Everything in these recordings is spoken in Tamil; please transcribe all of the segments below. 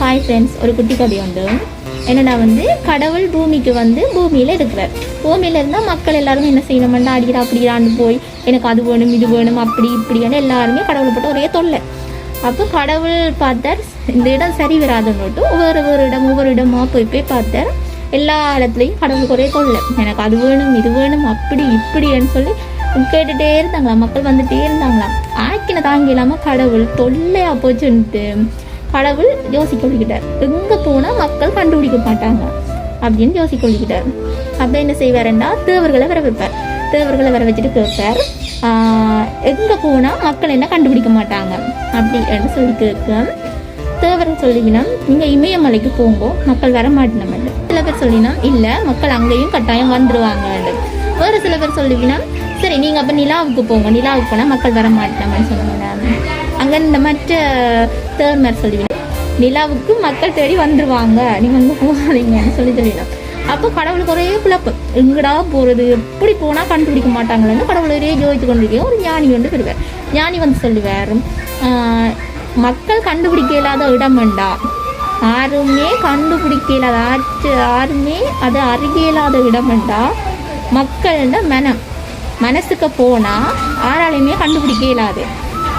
ஹாய் ஃப்ரெண்ட்ஸ் ஒரு குட்டி கதை உண்டு. என்னடா வந்து கடவுள் பூமிக்கு வந்து பூமியில் இருக்கிறார். பூமியில் இருந்தால் மக்கள் எல்லாரும் என்ன செய்யணும்னா அடிக்கிறா அப்படிடான்னு போய் எனக்கு அது வேணும் இது வேணும் அப்படி இப்படின்னு எல்லாருமே கடவுளை போட்டு ஒரே தொல்லை. அப்போ கடவுள் பார்த்தார் இந்த இடம் சரி வராதுன்னுட்டு ஒவ்வொரு ஒரு இடம் ஒவ்வொரு இடமா போய் போய் பார்த்தார். எல்லா இடத்துலையும் கடவுளுக்கு ஒரே தொல்லை. எனக்கு அது வேணும் இது வேணும் அப்படி இப்படின்னு சொல்லி கேட்டுட்டே இருந்தாங்களாம். மக்கள் வந்துட்டே இருந்தாங்களாம். ஆக்கின தாங்கி இல்லாமல் கடவுள் தொல்லையா போச்சுன்ட்டு. கடவுள் யோசிக்க கொள்ளிக்கிட்டார் எங்கே போனால் மக்கள் கண்டுபிடிக்க மாட்டாங்க அப்படின்னு யோசிக்க கொள்ளிக்கிட்டார் அப்போ என்ன செய்வாருன்னா தேவர்களை வர வைப்பார். தேவர்களை வர வச்சுட்டு கேட்பார் எங்கே போனால் மக்கள் என்ன கண்டுபிடிக்க மாட்டாங்க? அப்படின்னு சொல்லி கேட்க தேவர்கள் சொல்லிக்கினா நீங்கள் இமயமலைக்கு போங்கோ மக்கள் வர மாட்டேன் சில பேர் சொல்லினா இல்லை மக்கள் அங்கேயும் கட்டாயம் வந்துருவாங்க வேறு சில பேர் சொல்லுவீங்கன்னா சரி நீங்கள் அப்போ நிலாவுக்கு போங்க நிலாவுக்கு போனால் மக்கள் வர மாட்டேன் சொன்னாங்க அங்கே இந்த மற்ற தேர்ட் மாதிரி சொல்லிவிடும் நிலாவுக்கு மக்கள் தேடி வந்துருவாங்க. நீங்கள் வந்து போகாதீங்கன்னு சொல்லி சொல்லிடலாம் அப்போ கடவுளுக்கு ஒரே குழப்பம். எங்கடா போகிறது எப்படி போனால் கண்டுபிடிக்க மாட்டாங்களேன்னு கடவுள் ஒரே ஜோதித்து கொண்டிருக்கேன் ஒரு ஞானி வந்து பெறுவார். ஞானி வந்து சொல்லுவார் மக்கள் கண்டுபிடிக்க இல்லாத இடம் வேண்டாம் யாருமே கண்டுபிடிக்க இல்லாத ஆற்று யாருமே அது அருகே இல்லாத இடம் வேண்டா. மக்கள்ட மனம் மனசுக்கு போனால் யாராலையுமே கண்டுபிடிக்க இல்லாது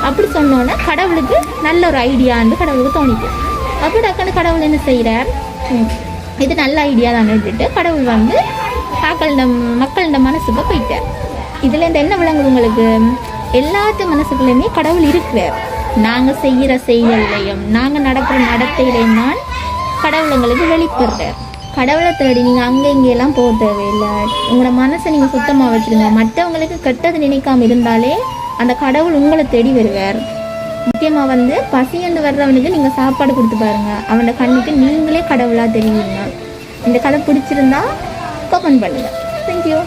அப்படி சொன்னோன்னே கடவுளுக்கு நல்ல ஒரு ஐடியான்னு கடவுளுக்கு தோணிட்டு. அப்போ டக்குன்னு கடவுள் என்ன செய்கிறார் இது நல்ல ஐடியா தான் விட்டுட்டு கடவுள் வந்து ஆக்கள மக்களோட மனசுக்கு போயிட்டார். இதில் இந்த என்ன விளங்குது உங்களுக்கு? எல்லாத்து மனசுக்குள்ளேயுமே கடவுள் இருக்கிறார். நாங்கள் செய்கிற செயல்லையும் நாங்கள் நடக்கிற நடத்தையிலையும் தான் கடவுள் எங்களுக்கு வெளிப்படுறார். கடவுளை தேடி நீங்கள் அங்கே இங்கேயெல்லாம் போக தேவையில்லை. உங்களோட மனசை நீங்கள் சுத்தமாக வச்சுருங்க மற்றவங்களுக்கு கெட்டது நினைக்காமல் இருந்தாலே அந்த கடவுள் உங்களை தேடி வருவார். முக்கியமாக வந்து பசியண்டு வர்றவனுக்கு நீங்கள் சாப்பாடு கொடுத்து பாருங்க. அவனோட கண்ணுக்கு நீங்களே கடவுளாக தெரியுங்க இந்த கதை பிடிச்சிருந்தா கமெண்ட் பண்ணுங்கள் தேங்க்யூ